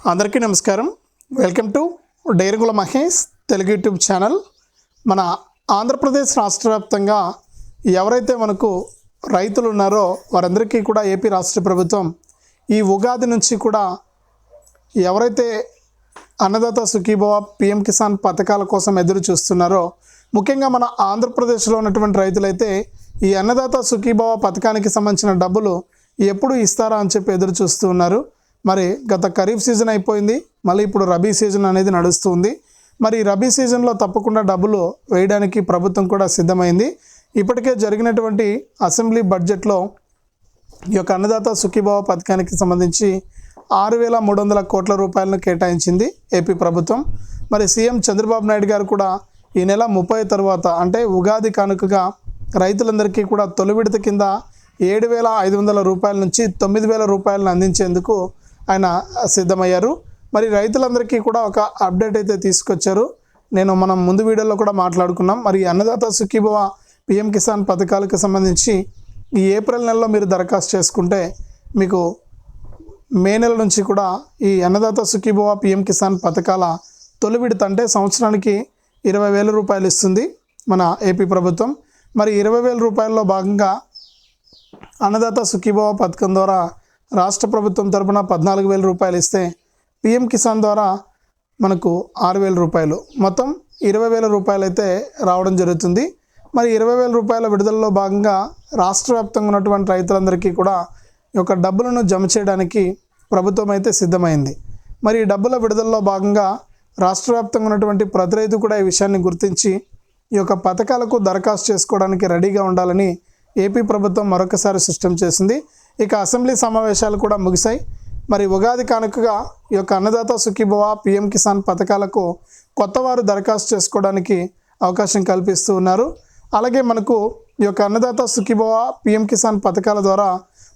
అందరికీ నమస్కారం. Welcome to డైరుగుల Mahesh Telugu YouTube channel. మన ఆంధ్రప్రదేశ్ రాష్ట్ర వ్యాప్తంగా ఎవరైతే మనకు రైతులు ఉన్నారో వారందరికీ కూడా ఏపీ రాష్ట్ర ప్రభుత్వం ఈ ఉగాది నుంచి కూడా ఎవరైతే అన్నదాత సుఖీభవ పిఎం కిసాన్ పథకాల కోసం ఎదురు చూస్తున్నారో ముఖ్యంగా మన ఆంధ్రప్రదేశ్లో ఉన్నటువంటి రైతులైతే ఈ అన్నదాత సుఖీభవ పథకానికి సంబంధించిన డబ్బులు ఎప్పుడు ఇస్తారా అని చెప్పి ఎదురు చూస్తూ ఉన్నారు. మరి గత ఖరీఫ్ సీజన్ అయిపోయింది మళ్ళీ ఇప్పుడు రబీ సీజన్ అనేది నడుస్తుంది. మరి రబీ సీజన్లో తప్పకుండా డబ్బులు వేయడానికి ప్రభుత్వం కూడా సిద్ధమైంది. ఇప్పటికే జరిగినటువంటి అసెంబ్లీ బడ్జెట్లో ఈ యొక్క అన్నదాత సుఖీభావ పథకానికి సంబంధించి ఆరు వేల మూడు వందల కోట్ల రూపాయలను కేటాయించింది ఏపీ ప్రభుత్వం. మరి సీఎం చంద్రబాబు నాయుడు గారు కూడా ఈ నెల ముప్పై తర్వాత అంటే ఉగాది కానుకగా రైతులందరికీ కూడా తొలి విడత కింద ఏడు వేల ఐదు వందల రూపాయల నుంచి తొమ్మిది వేల రూపాయలను అందించేందుకు ఆయన సిద్ధమయ్యారు. మరి రైతులందరికీ కూడా ఒక అప్డేట్ అయితే తీసుకొచ్చారు. నేను మనం ముందు వీడియోలో కూడా మాట్లాడుకున్నాం. మరి అన్నదాత సుఖీభవ పిఎం కిసాన్ పథకాలకు సంబంధించి ఈ ఏప్రిల్ నెలలో మీరు దరఖాస్తు చేసుకుంటే మీకు మే నెల నుంచి కూడా ఈ అన్నదాత సుఖీభవ పిఎం కిసాన్ పథకాల తొలి విడత అంటే సంవత్సరానికి ఇరవై వేల రూపాయలు ఇస్తుంది మన ఏపీ ప్రభుత్వం. మరి ఇరవై వేల రూపాయల్లో భాగంగా అన్నదాత సుఖీభవ పథకం ద్వారా రాష్ట్ర ప్రభుత్వం తరపున పద్నాలుగు వేల రూపాయలు ఇస్తే పిఎం కిసాన్ ద్వారా మనకు ఆరు వేల రూపాయలు. మొత్తం ఇరవై వేల రూపాయలు అయితే రావడం జరుగుతుంది. మరి ఇరవై వేల రూపాయల విడుదలలో భాగంగా రాష్ట్ర వ్యాప్తంగా ఉన్నటువంటి రైతులందరికీ కూడా ఈ యొక్క డబ్బులను జమ చేయడానికి ప్రభుత్వం అయితే సిద్ధమైంది. మరి ఈ డబ్బుల విడుదలలో భాగంగా రాష్ట్ర వ్యాప్తంగా ఉన్నటువంటి ప్రతి రైతు కూడా ఈ విషయాన్ని గుర్తించి ఈ యొక్క పథకాలకు దరఖాస్తు చేసుకోవడానికి రెడీగా ఉండాలని ఏపీ ప్రభుత్వం మరొకసారి సిస్టమ్ చేసింది. ఇక అసెంబ్లీ సమావేశాలు కూడా ముగిశాయి. మరి ఉగాది కానుకగా ఈ యొక్క అన్నదాత సుఖీభవ పిఎం కిసాన్ పథకాలకు కొత్త వారు దరఖాస్తు చేసుకోవడానికి అవకాశం కల్పిస్తూ ఉన్నారు. అలాగే మనకు ఈ యొక్క అన్నదాత సుఖీభవ పిఎం కిసాన్ పథకాల ద్వారా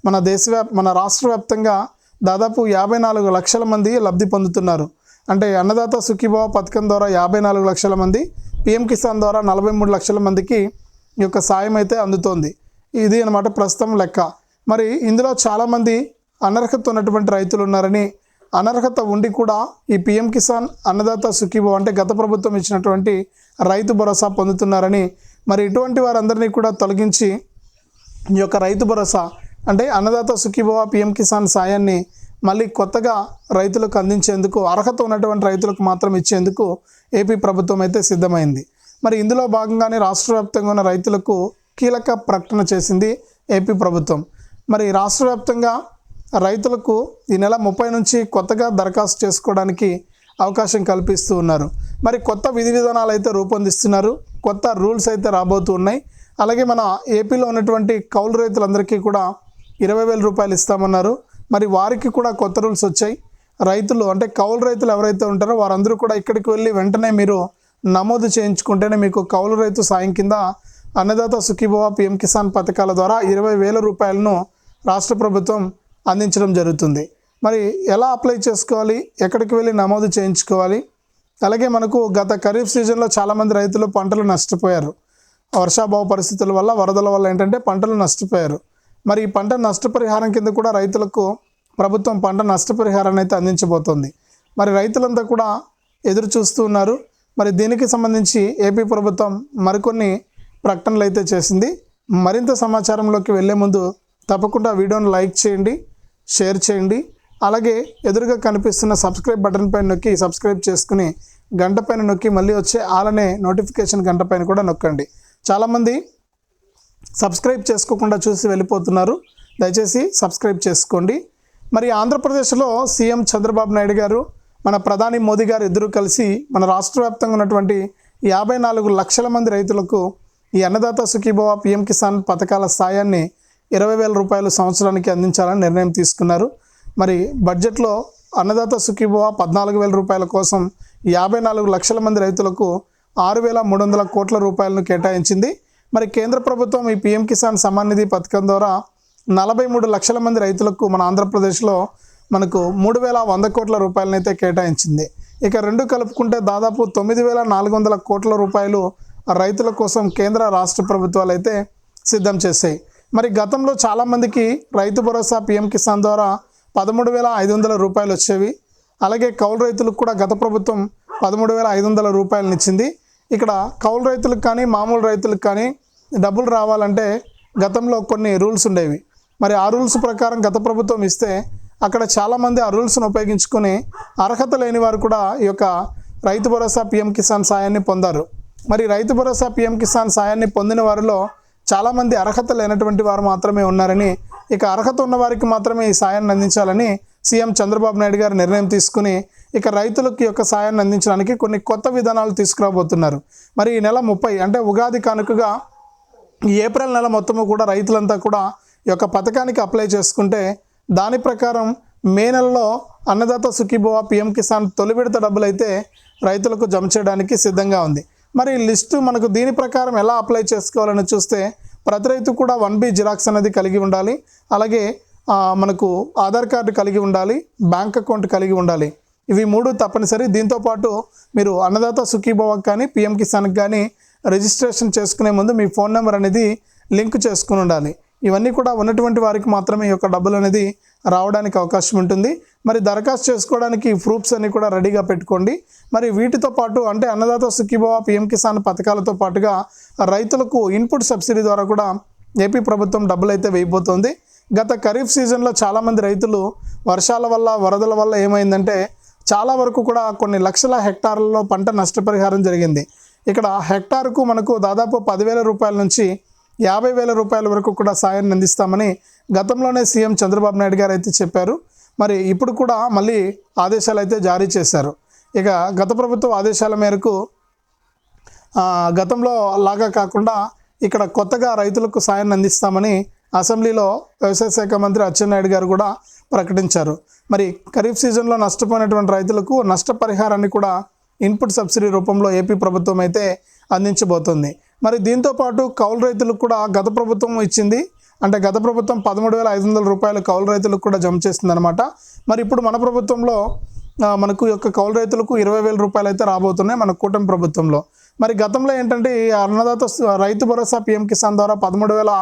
మన దేశవ్యాప్ మన రాష్ట్ర వ్యాప్తంగా దాదాపు యాభై నాలుగు లక్షల మంది లబ్ధి పొందుతున్నారు. అంటే అన్నదాత సుఖీభవ పథకం ద్వారా యాభై నాలుగు లక్షల మంది పిఎం కిసాన్ ద్వారా నలభై మూడు లక్షల మందికి ఈ యొక్క సాయం అయితే అందుతోంది. ఇది అనమాట ప్రస్తుతం లెక్క. మరి ఇందులో చాలామంది అనర్హత ఉన్నటువంటి రైతులు ఉన్నారని అనర్హత ఉండి కూడా ఈ పిఎం కిసాన్ అన్నదాత సుఖీభో అంటే గత ప్రభుత్వం ఇచ్చినటువంటి రైతు భరోసా పొందుతున్నారని మరి ఇటువంటి వారందరినీ కూడా తొలగించి ఈ యొక్క రైతు భరోసా అంటే అన్నదాత సుఖీభవ పిఎం కిసాన్ సాయాన్ని మళ్ళీ కొత్తగా రైతులకు అందించేందుకు అర్హత ఉన్నటువంటి రైతులకు మాత్రం ఇచ్చేందుకు ఏపీ ప్రభుత్వం అయితే సిద్ధమైంది. మరి ఇందులో భాగంగానే రాష్ట్ర వ్యాప్తంగా ఉన్న రైతులకు కీలక ప్రకటన చేసింది ఏపీ ప్రభుత్వం. మరి రాష్ట్ర వ్యాప్తంగా రైతులకు ఈ నెల ముప్పై నుంచి కొత్తగా దరఖాస్తు చేసుకోవడానికి అవకాశం కల్పిస్తూ ఉన్నారు. మరి కొత్త విధి విధానాలు అయితే రూపొందిస్తున్నారు. కొత్త రూల్స్ అయితే రాబోతూ ఉన్నాయి. అలాగే మన ఏపీలో ఉన్నటువంటి కౌలు రైతులందరికీ కూడా ఇరవై వేల రూపాయలు ఇస్తామన్నారు. మరి వారికి కూడా కొత్త రూల్స్ వచ్చాయి. రైతులు అంటే కౌలు రైతులు ఎవరైతే ఉంటారో వారందరూ కూడా ఇక్కడికి వెళ్ళి వెంటనే మీరు నమోదు చేయించుకుంటేనే మీకు కౌలు రైతు సాయం కింద అన్నదాత సుఖీభవ పిఎం కిసాన్ పథకాల ద్వారా ఇరవై వేల రూపాయలను రాష్ట్ర ప్రభుత్వం అందించడం జరుగుతుంది. మరి ఎలా అప్లై చేసుకోవాలి? ఎక్కడికి వెళ్ళి నమోదు చేయించుకోవాలి? అలాగే మనకు గత ఖరీఫ్ సీజన్లో చాలామంది రైతులు పంటలు నష్టపోయారు. వర్షాభావ పరిస్థితుల వల్ల వరదల వల్ల ఏంటంటే పంటలు నష్టపోయారు. మరి ఈ పంట నష్టపరిహారం కింద కూడా రైతులకు ప్రభుత్వం పంట నష్టపరిహారాన్ని అయితే అందించబోతోంది. మరి రైతులంతా కూడా ఎదురు చూస్తూ ఉన్నారు. మరి దీనికి సంబంధించి ఏపీ ప్రభుత్వం మరికొన్ని ప్రకటనలు అయితే చేసింది. మరింత సమాచారంలోకి వెళ్ళే ముందు తప్పకుండా వీడియోను లైక్ చేయండి షేర్ చేయండి. అలాగే ఎదురుగా కనిపిస్తున్న సబ్స్క్రైబ్ బటన్ పైన నొక్కి సబ్స్క్రైబ్ చేసుకుని గంట పైన నొక్కి మళ్ళీ వచ్చే ఆలనే నోటిఫికేషన్ గంట పైన కూడా నొక్కండి. చాలామంది సబ్స్క్రైబ్ చేసుకోకుండా చూసి వెళ్ళిపోతున్నారు. దయచేసి సబ్స్క్రైబ్ చేసుకోండి. మరి ఆంధ్రప్రదేశ్లో సీఎం చంద్రబాబు నాయుడు గారు మన ప్రధాని మోదీ గారు ఇద్దరు కలిసి మన రాష్ట్ర వ్యాప్తంగా ఉన్నటువంటి యాభై నాలుగు లక్షల మంది రైతులకు ఈ అన్నదాత సుఖీభవ పిఎం కిసాన్ పథకాల సాయాన్ని ఇరవై వేల రూపాయలు సంవత్సరానికి అందించాలని నిర్ణయం తీసుకున్నారు. మరి బడ్జెట్లో అన్నదాత సుఖీభవ పద్నాలుగు వేల రూపాయల కోసం యాభై నాలుగు లక్షల మంది రైతులకు ఆరు వేల మూడు వందల కోట్ల రూపాయలను కేటాయించింది. మరి కేంద్ర ప్రభుత్వం ఈ పిఎం కిసాన్ సమ్మాన్ నిధి పథకం ద్వారా నలభై మూడు లక్షల మంది రైతులకు మన ఆంధ్రప్రదేశ్లో మనకు మూడు వేల వంద కోట్ల రూపాయలనైతే కేటాయించింది. ఇక రెండు కలుపుకుంటే దాదాపు తొమ్మిది వేల నాలుగు వందల కోట్ల రూపాయలు రైతుల కోసం కేంద్ర రాష్ట్ర ప్రభుత్వాలు అయితే సిద్ధం చేశాయి. మరి గతంలో చాలామందికి రైతు భరోసా పిఎం కిసాన్ ద్వారా పదమూడు వేల ఐదు వందల రూపాయలు వచ్చేవి. అలాగే కౌలు రైతులకు కూడా గత ప్రభుత్వం పదమూడు వేల ఐదు వందల రూపాయలను ఇచ్చింది. ఇక్కడ కౌలు రైతులకు కానీ మామూలు రైతులకు కానీ డబ్బులు రావాలంటే గతంలో కొన్ని రూల్స్ ఉండేవి. మరి ఆ రూల్స్ ప్రకారం గత ప్రభుత్వం ఇస్తే అక్కడ చాలామంది ఆ రూల్స్ను ఉపయోగించుకొని అర్హత లేని వారు కూడా ఈ యొక్క రైతు భరోసా పిఎం కిసాన్ సాయాన్ని పొందారు. మరి రైతు భరోసా పిఎం కిసాన్ సాయాన్ని పొందిన వారిలో చాలామంది అర్హత లేనటువంటి వారు మాత్రమే ఉన్నారని ఇక అర్హత ఉన్న వారికి మాత్రమే ఈ సాయాన్ని అందించాలని సీఎం చంద్రబాబు నాయుడు గారు నిర్ణయం తీసుకుని ఇక రైతులకు యొక్క సాయాన్ని అందించడానికి కొన్ని కొత్త విధానాలు తీసుకురాబోతున్నారు. మరి ఈ నెల ముప్పై అంటే ఉగాది కానుకగా ఈ ఏప్రిల్ నెల మొత్తము కూడా రైతులంతా కూడా ఈ యొక్క పథకానికి అప్లై చేసుకుంటే దాని ప్రకారం మే నెలలో అన్నదాత సుఖీభవ పిఎం కిసాన్ తొలి విడత డబ్బులు అయితే రైతులకు జమ చేయడానికి సిద్ధంగా ఉంది. మరి లిస్టు మనకు దీని ప్రకారం ఎలా అప్లై చేసుకోవాలని చూస్తే ప్రతి రైతు కూడా వన్ బి జిరాక్స్ అనేది కలిగి ఉండాలి. అలాగే మనకు ఆధార్ కార్డు కలిగి ఉండాలి బ్యాంక్ అకౌంట్ కలిగి ఉండాలి. ఇవి మూడు తప్పనిసరి. దీంతో పాటు మీరు అన్నదాత సుఖీభవక్ కానీ పిఎం కిసాన్కి కానీ రిజిస్ట్రేషన్ చేసుకునే ముందు మీ ఫోన్ నెంబర్ అనేది లింక్ చేసుకుని ఉండాలి. ఇవన్నీ కూడా ఉన్నటువంటి వారికి మాత్రమే ఈ యొక్క డబ్బులు అనేది రావడానికి అవకాశం ఉంటుంది. మరి దరఖాస్తు చేసుకోవడానికి ప్రూఫ్స్ అన్ని కూడా రెడీగా పెట్టుకోండి. మరి వీటితో పాటు అంటే అన్నదాత సుఖీభవ పిఎం కిసాన్ పథకాలతో పాటుగా రైతులకు ఇన్పుట్ సబ్సిడీ ద్వారా కూడా ఏపీ ప్రభుత్వం డబ్బులు అయితే వేయబోతోంది. గత ఖరీఫ్ సీజన్లో చాలామంది రైతులు వర్షాల వల్ల వరదల వల్ల ఏమైందంటే చాలా వరకు కూడా కొన్ని లక్షల హెక్టార్లలో పంట నష్టపరిహారం జరిగింది. ఇక్కడ హెక్టార్కు మనకు దాదాపు పదివేల రూపాయల నుంచి యాభై వేల రూపాయల వరకు కూడా సాయాన్ని అందిస్తామని గతంలోనే సీఎం చంద్రబాబు నాయుడు గారు అయితే చెప్పారు. మరి ఇప్పుడు కూడా మళ్ళీ ఆదేశాలు అయితే జారీ చేశారు. ఇక గత ప్రభుత్వ ఆదేశాల మేరకు గతంలో లాగా కాకుండా ఇక్కడ కొత్తగా రైతులకు సాయాన్ని అందిస్తామని అసెంబ్లీలో వ్యవసాయ శాఖ మంత్రి అచ్చెన్నాయుడు గారు కూడా ప్రకటించారు. మరి ఖరీఫ్ సీజన్లో నష్టపోయినటువంటి రైతులకు నష్టపరిహారాన్ని కూడా ఇన్పుట్ సబ్సిడీ రూపంలో ఏపీ ప్రభుత్వం అయితే అందించబోతోంది. మరి దీంతో పాటు కౌలు రైతులకు కూడా గత ప్రభుత్వం ఇచ్చింది. అంటే గత ప్రభుత్వం పదమూడు వేల ఐదు వందల రూపాయలు కౌలు రైతులకు కూడా జమ చేసిందనమాట మరి ఇప్పుడు మన ప్రభుత్వంలో మనకు యొక్క కౌలు రైతులకు ఇరవై వేల రూపాయలు అయితే రాబోతున్నాయి మన కూటమి ప్రభుత్వంలో. మరి గతంలో ఏంటంటే ఈ అన్నదాత రైతు భరోసా పిఎం కిసాన్ ద్వారా పదమూడు వేల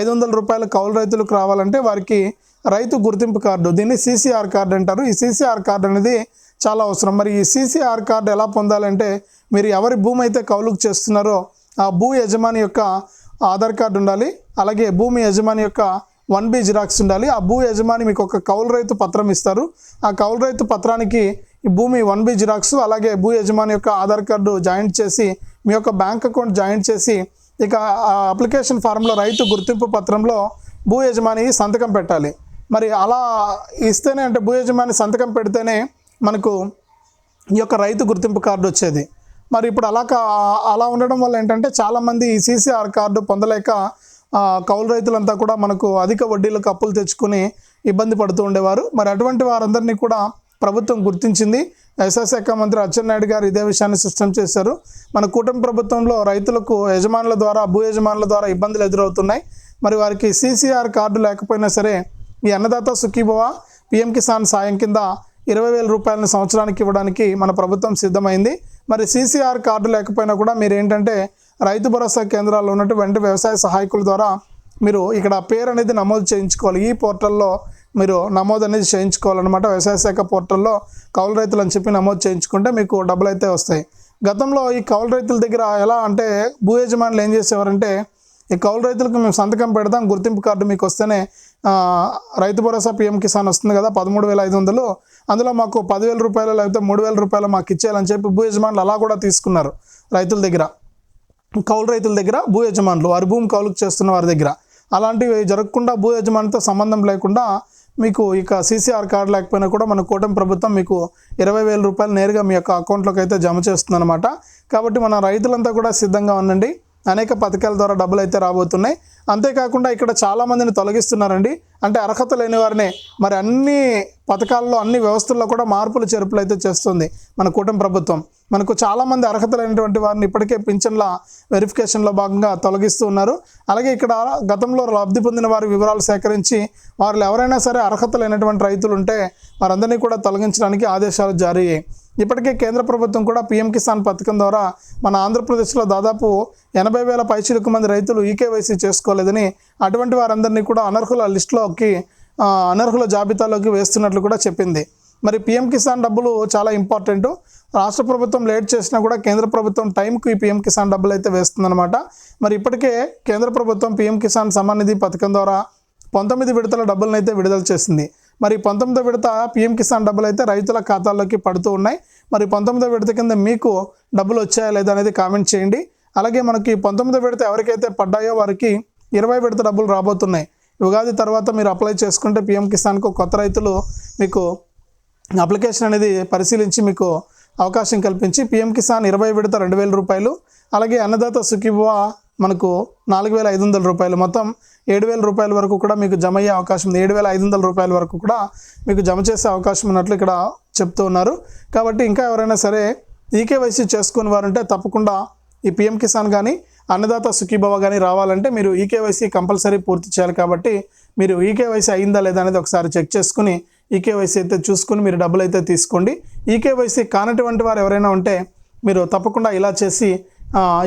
ఐదు వందల రూపాయలు కౌలు రైతులకు రావాలంటే వారికి రైతు గుర్తింపు కార్డు దీన్ని సీసీఆర్ కార్డు అంటారు. ఈ సీసీఆర్ కార్డు అనేది చాలా అవసరం. మరి ఈ సీసీఆర్ కార్డు ఎలా పొందాలంటే మీరు ఎవరి భూమి అయితే కౌలుకు చేస్తున్నారో ఆ భూ యజమాని యొక్క ఆధార్ కార్డు ఉండాలి అలాగే భూమి యజమాని యొక్క వన్ బి జిరాక్స్ ఉండాలి. ఆ భూ యజమాని మీకు ఒక కౌలు రైతు పత్రం ఇస్తారు. ఆ కౌలు రైతు పత్రానికి ఈ భూమి వన్ బి జిరాక్స్ అలాగే భూ యజమాని యొక్క ఆధార్ కార్డు జాయింట్ చేసి మీ యొక్క బ్యాంక్ అకౌంట్ జాయింట్ చేసి ఇక ఆ అప్లికేషన్ ఫారంలో రైతు గుర్తింపు పత్రంలో భూ యజమాని సంతకం పెట్టాలి. మరి అలా ఇస్తేనే అంటే భూ యజమాని సంతకం పెడితేనే మనకు ఈ యొక్క రైతు గుర్తింపు కార్డు వచ్చేది. మరి ఇప్పుడు అలా అలా ఉండడం వల్ల ఏంటంటే చాలామంది ఈ సీసీఆర్ కార్డు పొందలేక కౌలు రైతులంతా కూడా మనకు అధిక వడ్డీలకు అప్పులు తెచ్చుకొని ఇబ్బంది పడుతూ ఉండేవారు. మరి అటువంటి వారందరినీ కూడా ప్రభుత్వం గుర్తించింది. వ్యవసాయ శాఖ మంత్రి అచ్చెన్నాయుడు గారు ఇదే విషయాన్ని స్పష్టం చేశారు. మన కూటమి ప్రభుత్వంలో రైతులకు యజమానుల ద్వారా భూ యజమానుల ద్వారా ఇబ్బందులు ఎదురవుతున్నాయి. మరి వారికి సీసీఆర్ కార్డు లేకపోయినా సరే ఈ అన్నదాత సుఖీభవ పిఎం కిసాన్ సాయం కింద ఇరవై వేల రూపాయలను సంవత్సరానికి ఇవ్వడానికి మన ప్రభుత్వం సిద్ధమైంది. మరి సీసీఆర్ కార్డు లేకపోయినా కూడా మీరు ఏంటంటే రైతు భరోసా కేంద్రాల్లో ఉన్నటువంటి వ్యవసాయ సహాయకుల ద్వారా మీరు ఇక్కడ పేరు అనేది నమోదు చేయించుకోవాలి. ఈ పోర్టల్లో మీరు నమోదు అనేది చేయించుకోవాలన్నమాట. వ్యవసాయ శాఖ పోర్టల్లో కౌలు రైతులు అని చెప్పి నమోదు చేయించుకుంటే మీకు డబ్బులు అయితే వస్తాయి. గతంలో ఈ కౌలు రైతుల దగ్గర ఎలా అంటే భూ యజమానులు ఏం చేసేవారంటే ఈ కౌలు రైతులకు మేము సంతకం పెడతాం. గుర్తింపు కార్డు మీకు వస్తేనే రైతు భరోసా పిఎం కిసాన్ వస్తుంది కదా పదమూడు వేల ఐదు వందలు. అందులో మాకు పదివేల రూపాయలు లేకపోతే మూడు వేల రూపాయలు మాకు ఇచ్చేయాలని చెప్పి భూ యజమానులు అలా కూడా తీసుకున్నారు రైతుల దగ్గర. కౌలు రైతుల దగ్గర భూ యజమానులు వారి భూమి కౌలుకు చేస్తున్న వారి దగ్గర. అలాంటివి జరగకుండా భూ యజమానితో సంబంధం లేకుండా మీకు ఇక సీసీఆర్ కార్డు లేకపోయినా కూడా మన కూటమి ప్రభుత్వం మీకు ఇరవై వేల రూపాయలు నేరుగా మీ యొక్క అకౌంట్లోకి అయితే జమ చేస్తుందన్నమాట. కాబట్టి మన రైతులంతా కూడా సిద్ధంగా ఉండండి. అనేక పథకాల ద్వారా డబ్బులు అయితే రాబోతున్నాయి. అంతేకాకుండా ఇక్కడ చాలామందిని తొలగిస్తున్నారండి. అంటే అర్హత లేని వారినే మరి అన్ని పథకాల్లో అన్ని వ్యవస్థల్లో కూడా మార్పులు చేర్పులు అయితే చేస్తుంది మన కూటమి ప్రభుత్వం. మనకు చాలామంది అర్హత లేనటువంటి వారిని ఇప్పటికే పింఛన్ల వెరిఫికేషన్లో భాగంగా తొలగిస్తూ ఉన్నారు. అలాగే ఇక్కడ గతంలో లబ్ధి పొందిన వారి వివరాలు సేకరించి వారిలో ఎవరైనా సరే అర్హత లేనటువంటి రైతులు ఉంటే వారందరినీ కూడా తొలగించడానికి ఆదేశాలు జారీ అయ్యాయి ఇప్పటికే కేంద్ర ప్రభుత్వం కూడా పీఎం కిసాన్ పథకం ద్వారా మన ఆంధ్రప్రదేశ్లో దాదాపు ఎనభై వేల పైచిలకు మంది రైతులు ఈకేవైసీ చేసుకోలేదని అటువంటి వారందరినీ కూడా అనర్హుల లిస్టులోకి అనర్హుల జాబితాలోకి వేస్తున్నట్లు కూడా చెప్పింది. మరి పీఎం కిసాన్ డబ్బులు చాలా ఇంపార్టెంట్. రాష్ట్ర ప్రభుత్వం లేట్ చేసినా కూడా కేంద్ర ప్రభుత్వం టైంకి ఈ కిసాన్ డబ్బులు అయితే వేస్తుందన్నమాట. మరి ఇప్పటికే కేంద్ర ప్రభుత్వం పీఎం కిసాన్ సమ్మాన్ నిధి పథకం ద్వారా పంతొమ్మిది విడతల డబ్బులను అయితే విడుదల చేసింది. మరి పంతొమ్మిదో విడత పిఎం కిసాన్ డబ్బులు అయితే రైతుల ఖాతాల్లోకి పడుతూ ఉన్నాయి. మరి పంతొమ్మిదో విడత కింద మీకు డబ్బులు వచ్చాయా లేదా అనేది కామెంట్ చేయండి. అలాగే మనకి పంతొమ్మిదో విడత ఎవరికైతే పడ్డాయో వారికి ఇరవై విడత డబ్బులు రాబోతున్నాయి. ఉగాది తర్వాత మీరు అప్లై చేసుకుంటే పిఎం కిసాన్కు కొత్త రైతులు మీకు అప్లికేషన్ అనేది పరిశీలించి మీకు అవకాశం కల్పించి పిఎం కిసాన్ ఇరవై విడత రెండు వేల రూపాయలు అలాగే అన్నదాత సుఖీభవ మనకు నాలుగు వేల ఐదు వందల రూపాయలు. మొత్తం ఏడు వేల రూపాయల వరకు కూడా మీకు జమ అయ్యే అవకాశం ఉంది. ఏడు వేల ఐదు వందల రూపాయల వరకు కూడా మీకు జమ చేసే అవకాశం ఉన్నట్లు ఇక్కడ చెప్తూ ఉన్నారు. కాబట్టి ఇంకా ఎవరైనా సరే ఈకేవైసీ చేసుకుని వారంటే తప్పకుండా ఈ పిఎం కిసాన్ కానీ అన్నదాత సుఖీభవ కానీ రావాలంటే మీరు ఈకేవైసీ కంపల్సరీ పూర్తి చేయాలి కాబట్టి మీరు ఈకేవైసీ అయిందా లేదా అనేది ఒకసారి చెక్ చేసుకుని ఈకేవైసీ అయితే చూసుకుని మీరు డబ్బులు అయితే తీసుకోండి. ఈకేవైసీ కానటువంటి వారు ఎవరైనా ఉంటే మీరు తప్పకుండా ఇలా చేసి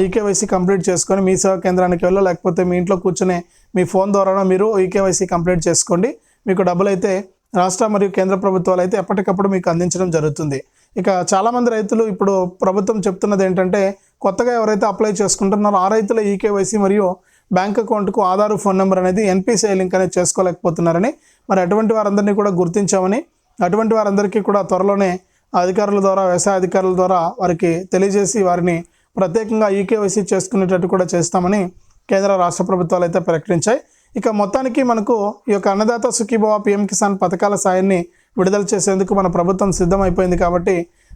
ఈకేవైసీ కంప్లీట్ చేసుకొని మీ సేవా కేంద్రానికి వెళ్ళో లేకపోతే మీ ఇంట్లో కూర్చునే మీ ఫోన్ ద్వారా మీరు ఈకేవైసీ కంప్లీట్ చేసుకోండి. మీకు డబ్బులు అయితే రాష్ట్ర మరియు కేంద్ర ప్రభుత్వాలు అయితే ఎప్పటికప్పుడు మీకు అందించడం జరుగుతుంది. ఇక చాలామంది రైతులు ఇప్పుడు ప్రభుత్వం చెప్తున్నది ఏంటంటే కొత్తగా ఎవరైతే అప్లై చేసుకుంటున్నారో ఆ రైతుల ఈకేవైసీ మరియు బ్యాంక్ అకౌంట్కు ఆధార్ ఫోన్ నెంబర్ అనేది ఎన్పిసిఐ లింక్ అనేది చేసుకోలేకపోతున్నారని మరి అటువంటి వారందరినీ కూడా గుర్తించామని అటువంటి వారందరికీ కూడా త్వరలోనే అధికారుల ద్వారా వ్యవసాయ అధికారుల ద్వారా వారికి తెలియజేసి వారిని ప్రత్యేకంగా ఈకేవైసీ చేసుకునేటట్టు కూడా చేస్తామని కేంద్ర రాష్ట్ర ప్రభుత్వాలు అయితే ప్రకటించాయి. ఇక మొత్తానికి మనకు ఈ యొక్క అన్నదాత సుఖీభవ పిఎం కిసాన్ పథకాల సాయాన్ని విడుదల చేసేందుకు మన ప్రభుత్వం సిద్ధమైపోయింది కాబట్టి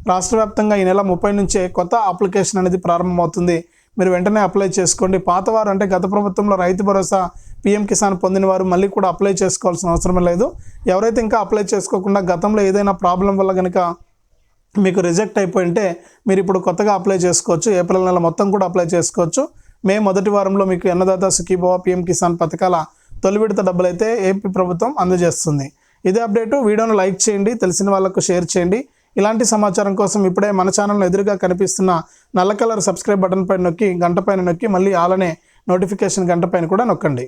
రాష్ట్ర వ్యాప్తంగా ఈ నెల ముప్పై నుంచే కొత్త అప్లికేషన్ అనేది ప్రారంభమవుతుంది. మీరు వెంటనే అప్లై చేసుకోండి. పాతవారు అంటే గత ప్రభుత్వంలో రైతు భరోసా పిఎం కిసాన్ పొందిన వారు మళ్ళీ కూడా అప్లై చేసుకోవాల్సిన అవసరం లేదు. ఎవరైతే ఇంకా అప్లై చేసుకోకుండా గతంలో ఏదైనా ప్రాబ్లం వల్ల కనుక మీకు రిజెక్ట్ అయిపోయింటే మీరు ఇప్పుడు కొత్తగా అప్లై చేసుకోవచ్చు. ఏప్రిల్ నెల మొత్తం కూడా అప్లై చేసుకోవచ్చు. మే మొదటి వారంలో మీకు అన్నదాత సుఖీభవ పిఎం కిసాన్ పథకాల తొలి విడత డబ్బులు అయితే ఏపీ ప్రభుత్వం అందజేస్తుంది. ఇదే అప్డేటు. వీడియోను లైక్ చేయండి తెలిసిన వాళ్ళకు షేర్ చేయండి. ఇలాంటి సమాచారం కోసం ఇప్పుడే మన ఛానల్ ఎదురుగా కనిపిస్తున్న నల్ల కలర్ సబ్స్క్రైబ్ బటన్ పైన నొక్కి గంట పైన నొక్కి మళ్ళీ ఆలనే నోటిఫికేషన్ గంట పైన కూడా నొక్కండి.